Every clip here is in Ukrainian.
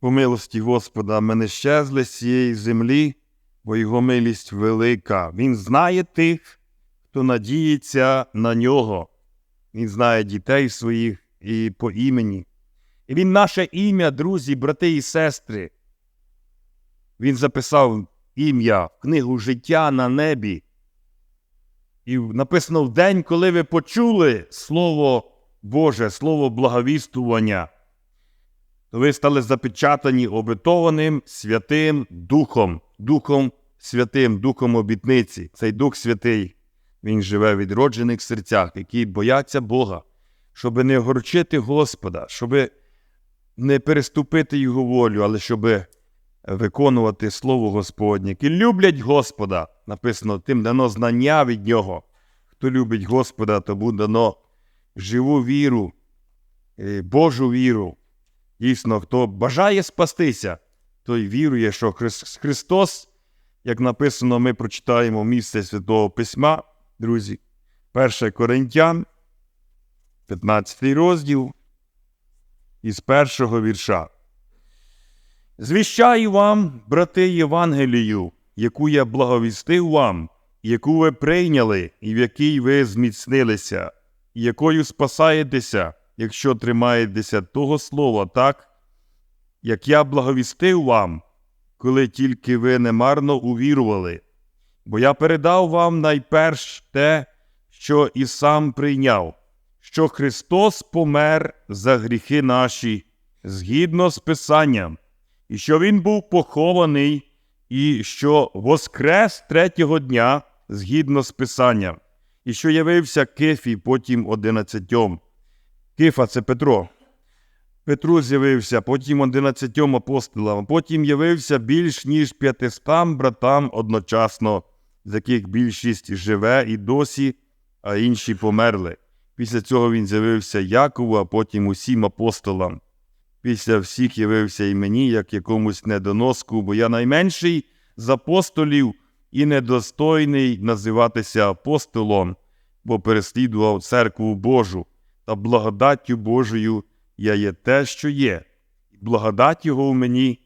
По милості Господа ми не щезли з цієї землі, бо його милість велика. Він знає тих, хто надіється на нього. Він знає дітей своїх і по імені. І він наше ім'я, друзі, брати і сестри. Він записав ім'я в книгу життя на небі. І написано в день, коли ви почули Слово Боже, Слово благовістування, ви стали запечатані обетованим Святим Духом, Духом Святим, Духом обітниці. Цей Дух Святий, Він живе в відроджених серцях, які бояться Бога, щоб не огорчити Господа, щоб не переступити Його волю, але щоб виконувати Слово Господнє, які люблять Господа. Написано, тим дано знання від Нього. Хто любить Господа, то буде дано живу віру, е, Божу віру. Дійсно, хто бажає спастися, той вірує, що Хрис- Христос, як написано, ми прочитаємо місце Святого Письма, друзі, 1 Коринтян, 15 розділ, із першого вірша. Звіщаю вам, брати, Євангелію, яку я благовістив вам, яку ви прийняли, і в якій ви зміцнилися, і якою спасаєтеся, якщо тримаєтеся того слова так, як я благовістив вам, коли тільки ви немарно увірували. Бо я передав вам найперш те, що і сам прийняв, що Христос помер за гріхи наші, згідно з Писанням, і що Він був похований, і що воскрес третього дня згідно з Писанням, і що явився Кифі потім одинадцятьом. Кифа це Петро. Петру з'явився, потім одинадцятьом апостолам, потім явився більш ніж п'ятистам братам одночасно, з яких більшість живе і досі, а інші померли. Після цього він з'явився Якову, а потім усім апостолам. Після всіх явився і мені, як якомусь недоноску, бо я найменший з апостолів і недостойний називатися апостолом, бо переслідував церкву Божу, та благодаттю Божою я є те, що є, і благодать Його у мені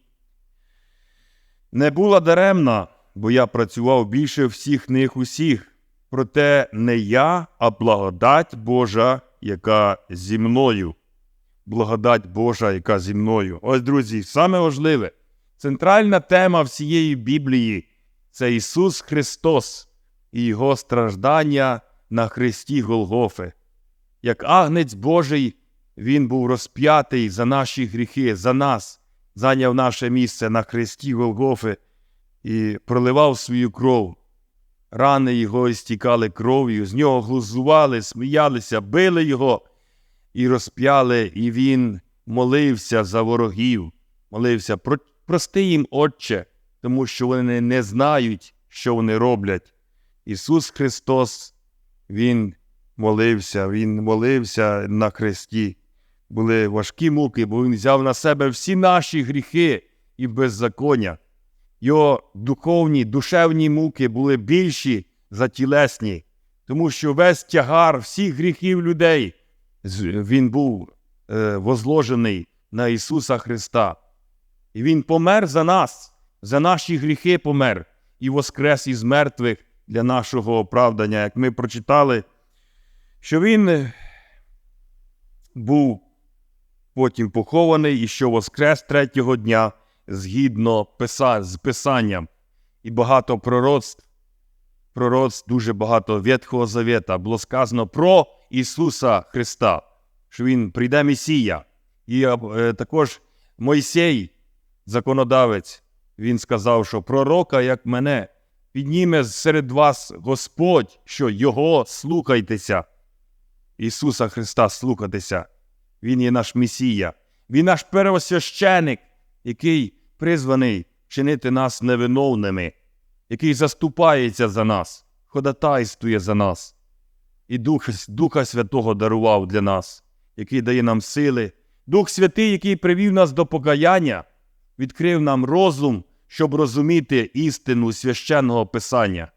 не була даремна, бо я працював більше всіх них усіх. Проте не я, а благодать Божа, яка зі мною. Благодать Божа, яка зі мною. Ось, друзі, саме важливе, центральна тема всієї Біблії це Ісус Христос і Його страждання на Христі Голгофи. Як агнець Божий, Він був розп'ятий за наші гріхи, за нас, зайняв наше місце на Христі Голгофи і проливав свою кров. Рани його істікали кров'ю, з нього глузували, сміялися, били його і розп'яли, і він молився за ворогів, молився, прости їм, Отче, тому що вони не знають, що вони роблять. Ісус Христос, Він молився, Він молився на хресті. Були важкі муки, бо Він взяв на себе всі наші гріхи і беззаконня. Його духовні, душевні муки були більші за тілесні, тому що весь тягар всіх гріхів людей він був е, возложений на Ісуса Христа. І Він помер за нас, за наші гріхи помер і воскрес із мертвих для нашого оправдання, як ми прочитали, що Він е, був потім похований і що воскрес третього дня згідно з Писанням. І багато пророцтв, пророцтв, дуже багато Ветхого Завета було сказано про Ісуса Христа, що Він прийде Месія. І е, також Мойсей, законодавець, він сказав, що пророка, як мене, підніме серед вас Господь, що Його слухайтеся. Ісуса Христа слухатися. Він є наш Месія. Він наш первосвященик, який призваний чинити нас невиновними, який заступається за нас, ходатайствує за нас. І Дух, Духа Святого дарував для нас, який дає нам сили. Дух Святий, який привів нас до покаяння, відкрив нам розум, щоб розуміти істину священного Писання.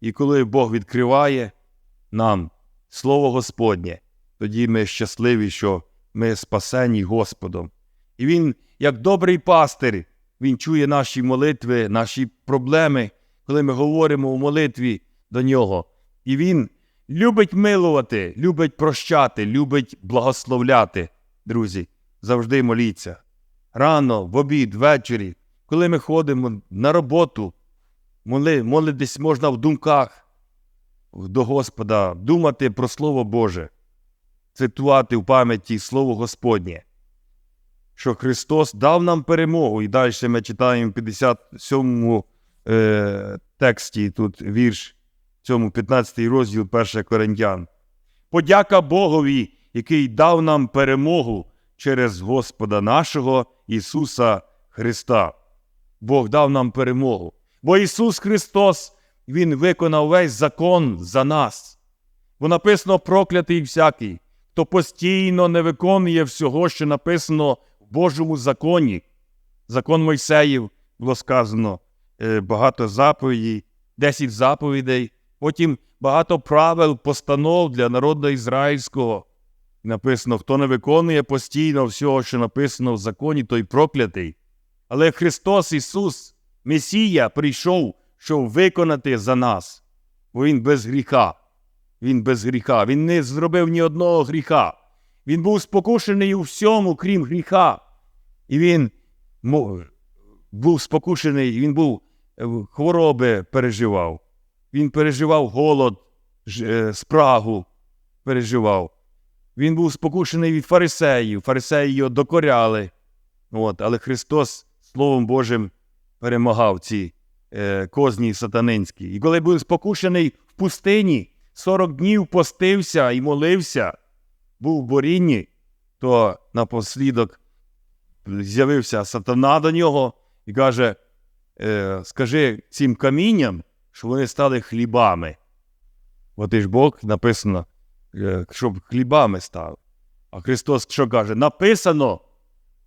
І коли Бог відкриває нам Слово Господнє, тоді ми щасливі, що ми спасені Господом. І Він, як добрий пастир, Він чує наші молитви, наші проблеми, коли ми говоримо у молитві до нього. І Він любить милувати, любить прощати, любить благословляти. Друзі, завжди моліться. Рано, в обід, ввечері, коли ми ходимо на роботу, моли, молитись можна в думках до Господа, думати про Слово Боже, цитувати в пам'яті Слово Господнє, що Христос дав нам перемогу. І далі ми читаємо в 57 е, тексті, тут вірш, цьому 15 розділ 1 Коринтян. Подяка Богові, який дав нам перемогу через Господа нашого Ісуса Христа. Бог дав нам перемогу. Бо Ісус Христос, Він виконав весь закон за нас. Бо написано проклятий всякий, хто постійно не виконує всього, що написано в Божому законі. Закон Мойсеїв було сказано е, багато заповідей, 10 заповідей, потім багато правил, постанов для народу ізраїльського. Написано, хто не виконує постійно всього, що написано в законі, той проклятий. Але Христос Ісус, Месія, прийшов, щоб виконати за нас, бо Він без гріха. Він без гріха. Він не зробив ні одного гріха. Він був спокушений у всьому, крім гріха. І він був спокушений, він був е, хвороби переживав. Він переживав голод, е, спрагу переживав. Він був спокушений від фарисеїв. Фарисеї його докоряли. От, але Христос Словом Божим перемагав ці е, козні сатанинські. І коли був спокушений в пустині, 40 днів постився і молився, був в борінні, то напослідок з'явився сатана до нього і каже: е, Скажи цим камінням, що вони стали хлібами. От і ж Бог написано, е, щоб хлібами стали. А Христос що каже? Написано,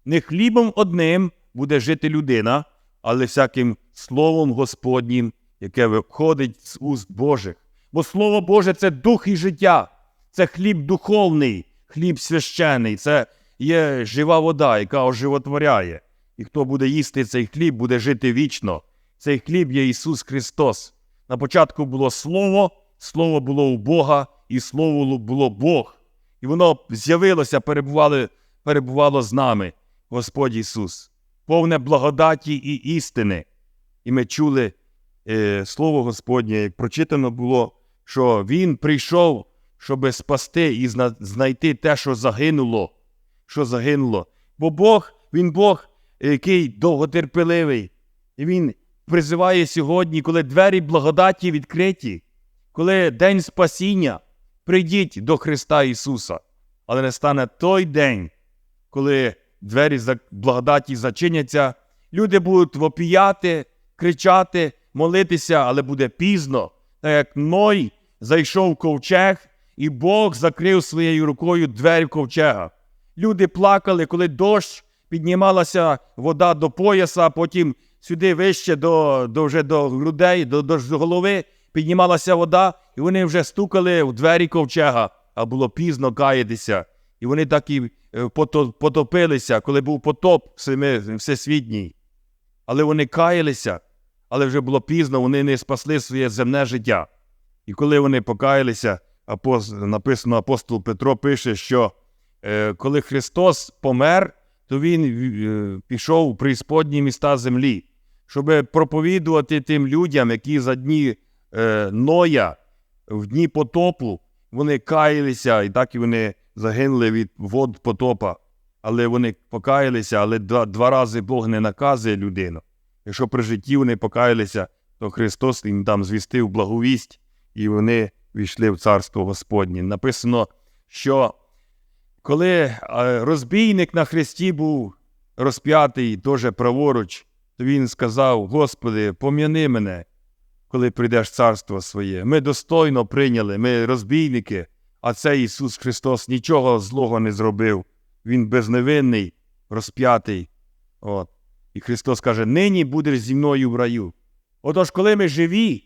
не хлібом одним буде жити людина, але всяким словом Господнім, яке виходить з уст Божих. Бо Слово Боже це дух і життя, це хліб духовний, хліб священий, це є жива вода, яка оживотворяє. І хто буде їсти цей хліб, буде жити вічно. Цей хліб є Ісус Христос. На початку було Слово, Слово було у Бога, і Слово було Бог. І воно з'явилося, перебувало, перебувало з нами, Господь Ісус, повне благодаті і істини. І ми чули е, Слово Господнє, як прочитано було, що Він прийшов, щоб спасти і зна- знайти те, що загинуло. Що загинуло. Бо Бог, Він Бог, який довготерпеливий. І Він призиває сьогодні, коли двері благодаті відкриті, коли день спасіння, прийдіть до Христа Ісуса. Але не стане той день, коли двері за- благодаті зачиняться, люди будуть вопіяти, кричати, молитися, але буде пізно. Так як Ной зайшов в ковчег, і Бог закрив своєю рукою двері ковчега. Люди плакали, коли дощ піднімалася вода до пояса, потім сюди вище до, до, вже до грудей, до, до голови піднімалася вода, і вони вже стукали в двері ковчега, а було пізно каятися. І вони так і е, потопилися, коли був потоп всесвітній. Але вони каялися, але вже було пізно, вони не спасли своє земне життя. І коли вони покаялися, написано апостол Петро пише, що е, коли Христос помер, то Він е, пішов у преісподні міста землі, щоб проповідувати тим людям, які за дні Ноя, в дні потопу, вони каялися, і так і вони загинули від вод потопа. Але вони покаялися, але два, два рази Бог не наказує людину. Якщо при житті вони покаялися, то Христос їм там звістив благовість, і вони війшли в царство Господнє. Написано, що коли розбійник на хресті був розп'ятий теж праворуч, то він сказав: Господи, пом'яни мене, коли прийдеш царство своє. Ми достойно прийняли, ми розбійники, а цей Ісус Христос нічого злого не зробив. Він безневинний, розп'ятий. От. І Христос каже: нині будеш зі мною в раю. Отож, коли ми живі,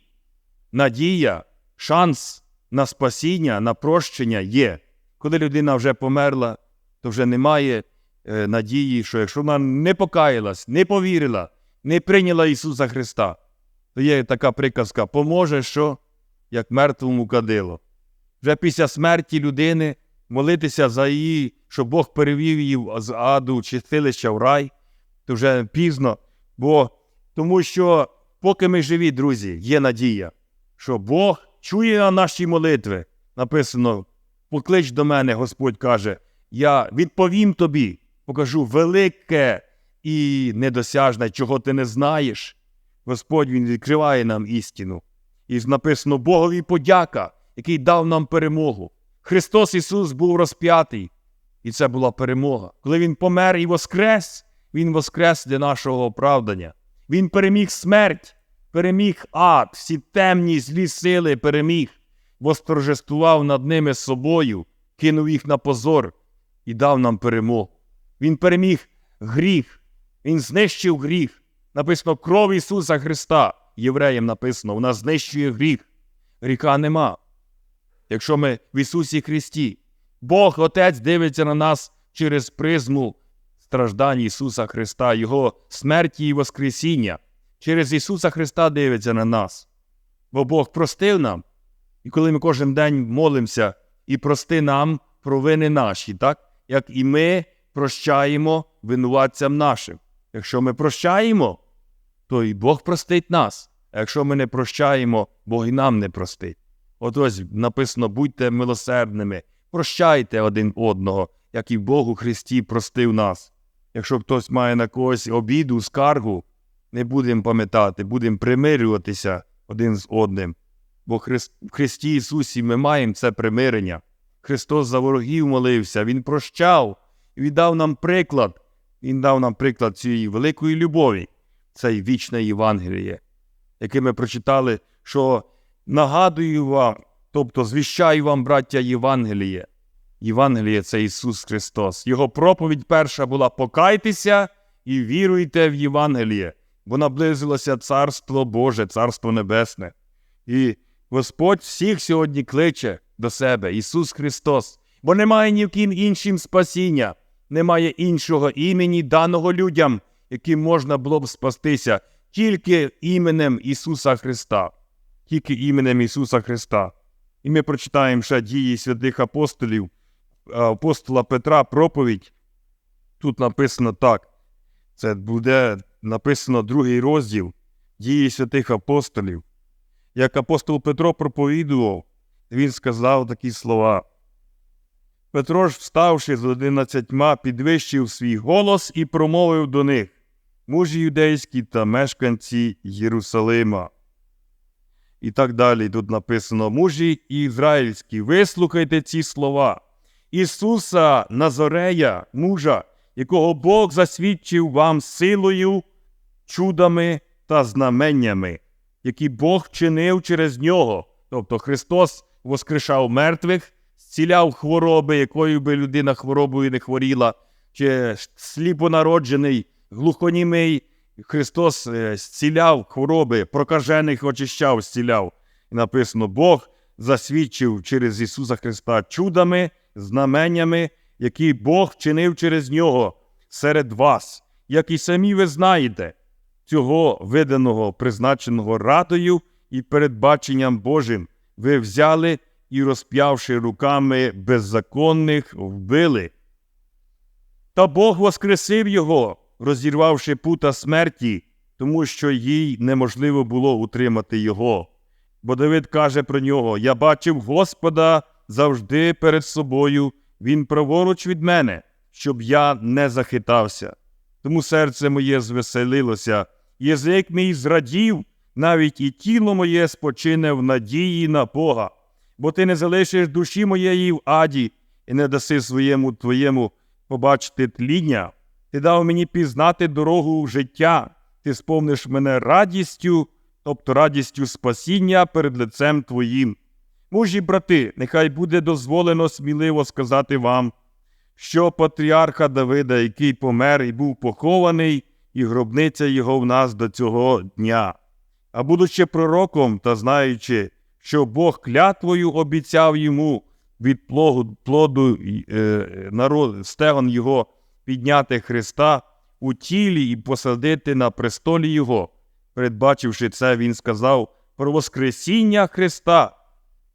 надія, шанс на спасіння, на прощення є. Коли людина вже померла, то вже немає е, надії, що якщо вона не покаялась, не повірила, не прийняла Ісуса Христа, то є така приказка: поможе, що як мертвому кадило. Вже після смерті людини молитися за її, щоб Бог перевів її з аду чи в рай, то вже пізно. Бо тому що, поки ми живі, друзі, є надія, що Бог чує наші молитви. Написано: поклич до мене, Господь каже, я відповім тобі, покажу велике і недосяжне, чого ти не знаєш. Господь Він відкриває нам істину. І написано Богові подяка, який дав нам перемогу. Христос Ісус був розп'ятий, і це була перемога. Коли Він помер і воскрес, Він воскрес для нашого оправдання. Він переміг смерть, переміг ад, всі темні злі сили переміг, восторжествував над ними собою, кинув їх на позор і дав нам перемогу. Він переміг гріх, Він знищив гріх. Написано кров Ісуса Христа. Євреям написано, вона знищує гріх. Гріха нема. Якщо ми в Ісусі Христі, Бог Отець дивиться на нас через призму страждань Ісуса Христа, Його смерті і Воскресіння. Через Ісуса Христа дивиться на нас. Бо Бог простив нам. І коли ми кожен день молимося і прости нам провини наші, так? як і ми прощаємо винуватцям нашим. Якщо ми прощаємо, то і Бог простить нас. А якщо ми не прощаємо, Бог і нам не простить. От ось написано: будьте милосердними, прощайте один одного, як і Бог у Христі простив нас. Якщо хтось має на когось обіду, скаргу, не будемо пам'ятати, будемо примирюватися один з одним. Бо в Христі Ісусі ми маємо це примирення. Христос за ворогів молився, Він прощав і віддав нам приклад. Він дав нам приклад цієї великої любові, це й вічне Євангеліє, яке ми прочитали, що нагадую вам, тобто звіщаю вам, браття, Євангеліє. Євангеліє це Ісус Христос. Його проповідь перша була покайтеся і віруйте в Євангеліє, бо наблизилося Царство Боже, Царство Небесне. І Господь всіх сьогодні кличе до себе, Ісус Христос, бо немає ні в ким іншим спасіння, немає іншого імені, даного людям, яким можна було б спастися, тільки іменем Ісуса Христа, тільки іменем Ісуса Христа. І ми прочитаємо ще дії святих апостолів, апостола Петра, проповідь. Тут написано так. Це буде написано другий розділ дії святих апостолів. Як апостол Петро проповідував, він сказав такі слова. Петро ж, вставши з одинадцятьма, підвищив свій голос і промовив до них мужі юдейські та мешканці Єрусалима. І так далі тут написано: мужі ізраїльські, вислухайте ці слова. Ісуса Назорея, мужа, якого Бог засвідчив вам силою, чудами та знаменнями, які Бог чинив через нього. Тобто Христос воскрешав мертвих, зціляв хвороби, якою би людина хворобою не хворіла, чи сліпонароджений, глухонімий. Христос е, зціляв хвороби, прокажених очищав, зціляв. І написано: Бог засвідчив через Ісуса Христа чудами, знаменнями, які Бог чинив через нього серед вас, як і самі ви знаєте, цього виданого, призначеного радою і передбаченням Божим, ви взяли і, розп'явши руками беззаконних, вбили. Та Бог воскресив його, розірвавши пута смерті, тому що їй неможливо було утримати його. Бо Давид каже про нього: Я бачив Господа завжди перед собою, він праворуч від мене, щоб я не захитався. Тому серце моє звеселилося, язик мій зрадів, навіть і тіло моє спочине в надії на Бога, бо ти не залишиш душі моєї в аді і не даси своєму твоєму побачити тління. Ти дав мені пізнати дорогу в життя, ти сповниш мене радістю, тобто радістю спасіння перед лицем Твоїм. Мужі, брати, нехай буде дозволено сміливо сказати вам, що патріарха Давида, який помер і був похований, і гробниця його в нас до цього дня. А будучи пророком та знаючи, що Бог клятвою обіцяв йому від плоду, плоду е, народ, стегон його підняти Христа у тілі і посадити на престолі Його. Передбачивши це, він сказав про Воскресіння Христа,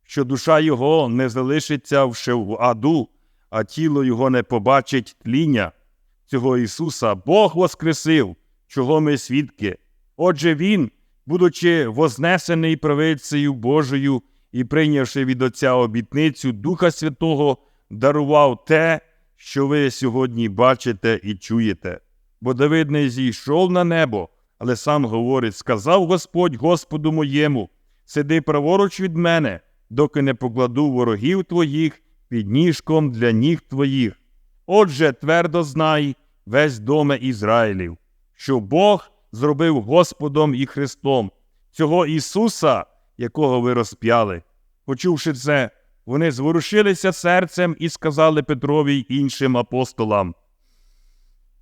що душа Його не залишиться вже в аду, а тіло Його не побачить тління. Цього Ісуса Бог воскресив, чого ми свідки. Отже, Він, будучи вознесений правицею Божою і прийнявши від Отця обітницю Духа Святого, дарував те, що ви сьогодні бачите і чуєте. Бо Давид не зійшов на небо, але сам говорить: сказав Господь Господу моєму: сиди праворуч від мене, доки не покладу ворогів твоїх під ніжком для ніг твоїх. Отже, твердо знай весь доме Ізраїлів, що Бог зробив Господом і Христом, цього Ісуса, якого ви розп'яли. Почувши це, вони зворушилися серцем і сказали Петрові й іншим апостолам.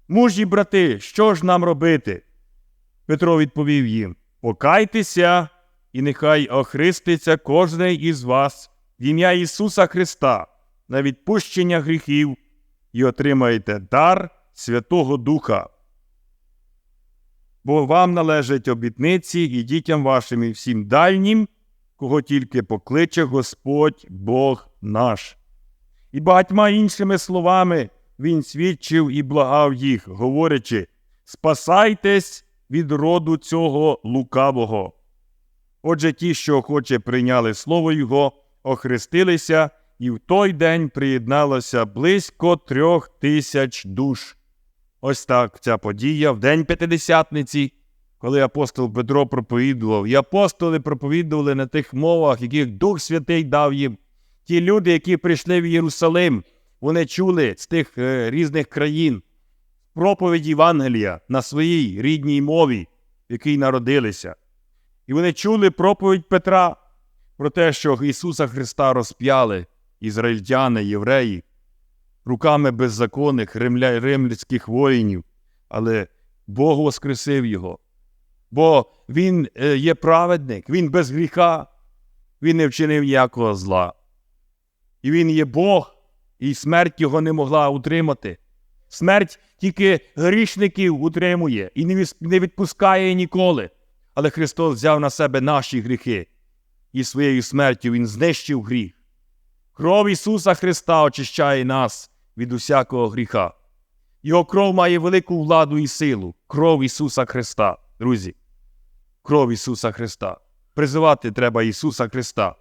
Мужі брати, що ж нам робити? Петро відповів їм: Покайтеся, і нехай охриститься кожний із вас в ім'я Ісуса Христа на відпущення гріхів і отримаєте дар Святого Духа. Бо вам належать обітниці і дітям вашим, і всім дальнім, кого тільки покличе Господь Бог наш. І багатьма іншими словами він свідчив і благав їх, говорячи: Спасайтесь від роду цього лукавого. Отже, ті, що охоче прийняли слово Його, охрестилися, і в той день приєдналося близько трьох тисяч душ. Ось так ця подія в день П'ятидесятниці, коли апостол Петро проповідував, і апостоли проповідували на тих мовах, яких Дух Святий дав їм. Ті люди, які прийшли в Єрусалим, вони чули з тих е, різних країн проповідь Євангелія на своїй рідній мові, в якій народилися. І вони чули проповідь Петра про те, що Ісуса Христа розп'яли ізраїльтяни, євреї, руками беззаконних римля... воїнів, але Бог воскресив його. Бо Він е, є праведник, Він без гріха, Він не вчинив ніякого зла. І Він є Бог, і смерть його не могла утримати. Смерть тільки грішників утримує і не відпускає ніколи. Але Христос взяв на себе наші гріхи, і своєю смертю Він знищив гріх. Кров Ісуса Христа очищає нас від усякого гріха. Його кров має велику владу і силу. Кров Ісуса Христа, друзі. Кров Ісуса Христа. Призивати треба Ісуса Христа.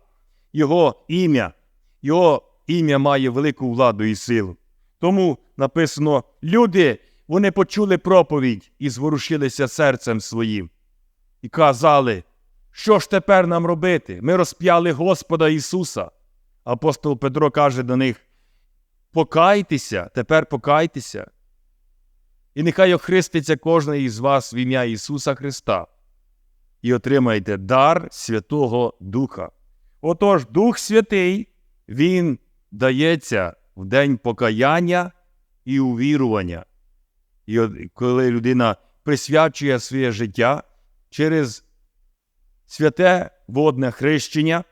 Його ім'я, Його ім'я має велику владу і силу. Тому написано: люди, вони почули проповідь і зворушилися серцем своїм. І казали, що ж тепер нам робити? Ми розп'яли Господа Ісуса. Апостол Петро каже до них: Покайтеся, тепер покайтеся. І нехай охреститься кожен із вас в ім'я Ісуса Христа і отримайте дар Святого Духа. Отож, Дух Святий, Він дається в день покаяння і увірування. І от коли людина присвячує своє життя через святе водне хрещення,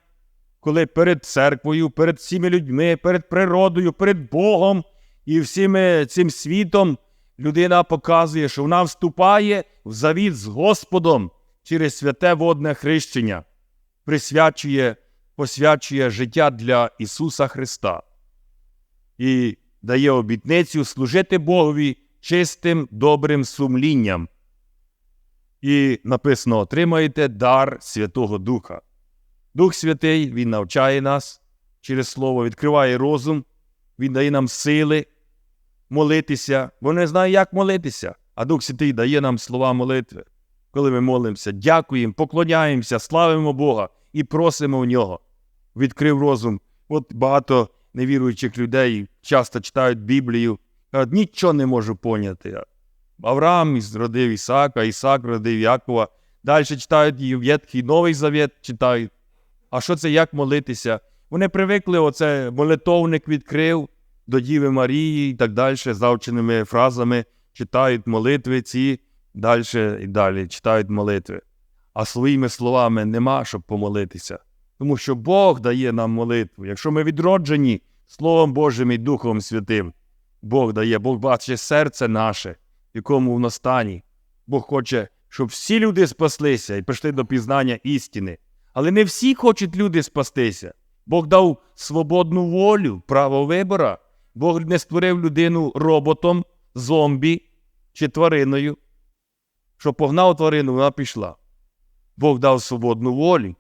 коли перед церквою, перед всіми людьми, перед природою, перед Богом і всім цим світом людина показує, що вона вступає в завіт з Господом через святе водне хрещення, присвячує, посвячує життя для Ісуса Христа і дає обітницю служити Богові чистим добрим сумлінням. І написано: отримаєте дар Святого Духа. Дух Святий, Він навчає нас через Слово, відкриває розум, Він дає нам сили молитися, бо не знає, як молитися. А Дух Святий дає нам слова молитви. Коли ми молимося, дякуємо, поклоняємося, славимо Бога і просимо в нього. Відкрив розум. От багато невіруючих людей часто читають Біблію, кажуть, нічого не можу поняти. Авраам із- родив Ісака, Ісак родив Якова. Далі читають і Ветхий Новий Завет читають. А що це як молитися? Вони привикли, оце молитовник відкрив до Діви Марії і так далі, завченими фразами читають молитви ці, далі і далі читають молитви. А своїми словами нема, щоб помолитися. Тому що Бог дає нам молитву. Якщо ми відроджені Словом Божим і Духом Святим, Бог дає, Бог бачить серце наше, в якому воно стані. Бог хоче, щоб всі люди спаслися і прийшли до пізнання істини. Але не всі хочуть люди спастися. Бог дав свободну волю, право вибора. Бог не створив людину роботом, зомбі чи твариною. Що погнав тварину, вона пішла. Бог дав свободну волю.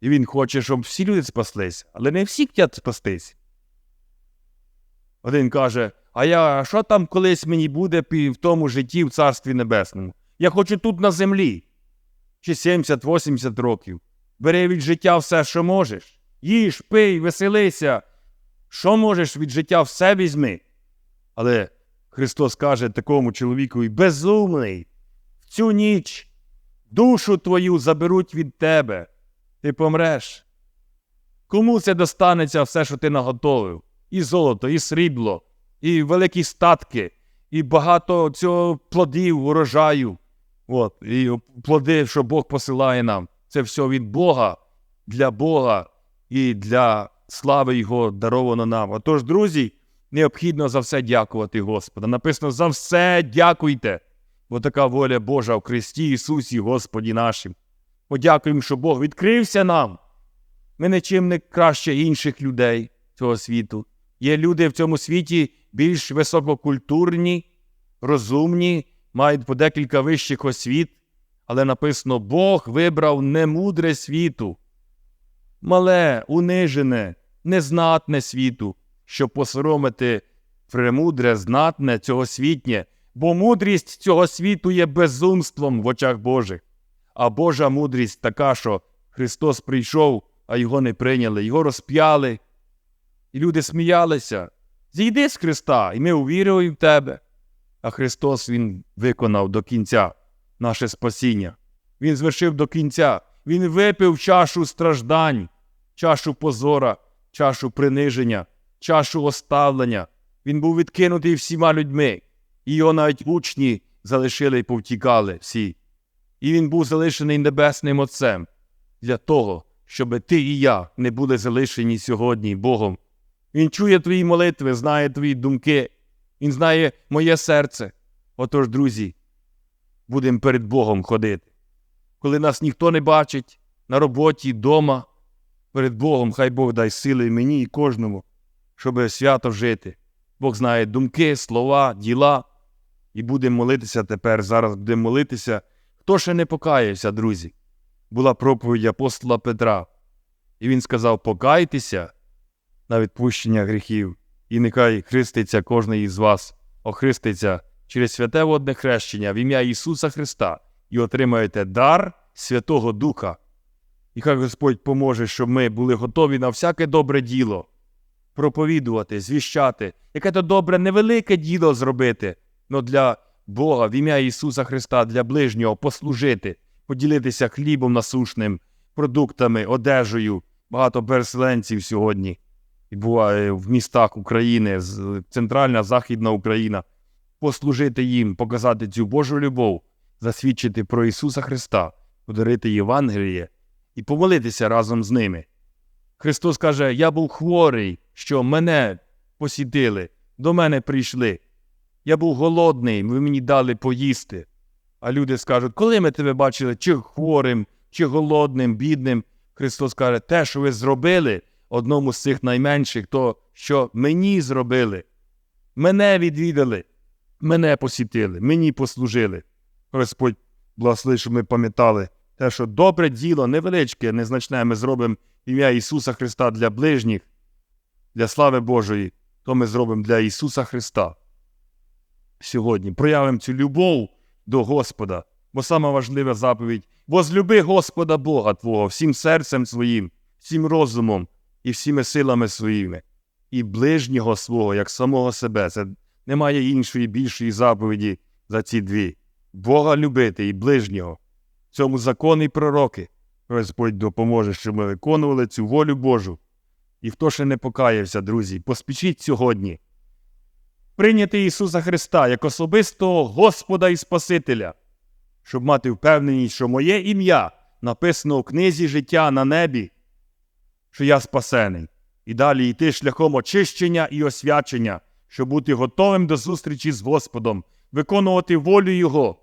І Він хоче, щоб всі люди спаслися, але не всі хочуть спастися. Один каже: А я що там колись мені буде в тому житті в Царстві Небесному? Я хочу тут на землі. Чи 70-80 років. Бери від життя все, що можеш. Їж, пий, веселися. Що можеш від життя все візьми. Але Христос каже такому чоловікові: безумний, цю ніч душу твою заберуть від тебе, ти помреш. Кому це достанеться все, що ти наготовив? І золото, і срібло, і великі статки, і багато цього плодів, урожаю. От, і плоди, що Бог посилає нам. Це все від Бога, для Бога і для слави Його даровано нам. Отож, друзі, необхідно за все дякувати Господа. Написано за все дякуйте, бо така воля Божа в Христі Ісусі, Господі нашим. Подякуємо, що Бог відкрився нам. Ми нічим не краще інших людей цього світу. Є люди в цьому світі більш висококультурні, розумні, мають по декілька вищих освіт, але написано: Бог вибрав немудре світу, мале, унижене, незнатне світу, щоб посоромити премудре, знатне цьогосвітнє, бо мудрість цього світу є безумством в очах Божих. А Божа мудрість така, що Христос прийшов, а його не прийняли, його розп'яли. І люди сміялися. Зійди з Христа, і ми увірили в тебе. А Христос Він виконав до кінця наше спасіння. Він звершив до кінця. Він випив чашу страждань, чашу позора, чашу приниження, чашу оставлення. Він був відкинутий всіма людьми, його навіть учні залишили і повтікали всі. І він був залишений Небесним Отцем для того, щоб ти і я не були залишені сьогодні Богом. Він чує твої молитви, знає твої думки, Він знає моє серце. Отож, друзі, будемо перед Богом ходити. Коли нас ніхто не бачить на роботі, вдома, перед Богом, хай Бог дай сили мені і кожному, щоб свято жити. Бог знає думки, слова, діла. І будемо молитися тепер. Зараз будемо молитися. Хто ще не покаявся, друзі? Була проповідь апостола Петра. І він сказав: покайтеся на відпущення гріхів, і нехай хреститься кожний із вас, охриститься через святе водне хрещення в ім'я Ісуса Христа і отримаєте дар Святого Духа. І хай Господь поможе, щоб ми були готові на всяке добре діло, проповідувати, звіщати, яке то добре невелике діло зробити, но для Бога в ім'я Ісуса Христа, для ближнього послужити, поділитися хлібом насушним, продуктами, одежею. Багато переселенців сьогодні буває в містах України, центральна, західна Україна, послужити їм, показати цю Божу любов, засвідчити про Ісуса Христа, подарити Євангеліє і помолитися разом з ними. Христос каже: Я був хворий, що мене посітили, до мене прийшли. Я був голодний, ви мені дали поїсти. А люди скажуть, коли ми тебе бачили, чи хворим, чи голодним, бідним. Христос каже, те, що ви зробили одному з цих найменших, то що мені зробили. Мене відвідали, мене посітили, мені послужили. Господь благослови, щоб ми пам'ятали те, що добре діло, невеличке, незначне, ми зробимо ім'я Ісуса Христа для ближніх, для слави Божої, то ми зробимо для Ісуса Христа. Сьогодні проявимо цю любов до Господа, бо сама важлива заповідь возлюби Господа Бога Твого всім серцем своїм, всім розумом і всіми силами своїми, і ближнього свого, як самого себе. Це немає іншої більшої заповіді за ці дві. Бога любити і ближнього. В цьому закон і пророки. Господь допоможе, щоб ми виконували цю волю Божу. І хто ще не покаявся, друзі, поспішіть сьогодні прийняти Ісуса Христа як особистого Господа і Спасителя, щоб мати впевненість, що моє ім'я написано у книзі життя на небі, що я спасений, і далі йти шляхом очищення і освячення, щоб бути готовим до зустрічі з Господом, виконувати волю Його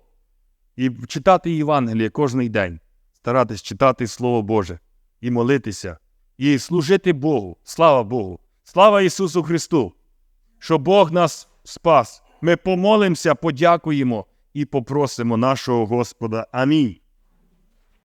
і читати Євангеліє кожний день, старатись читати Слово Боже і молитися, і служити Богу. Слава Богу! Слава Ісусу Христу! що Бог нас спас. Ми помолимося, подякуємо і попросимо нашого Господа. Амінь.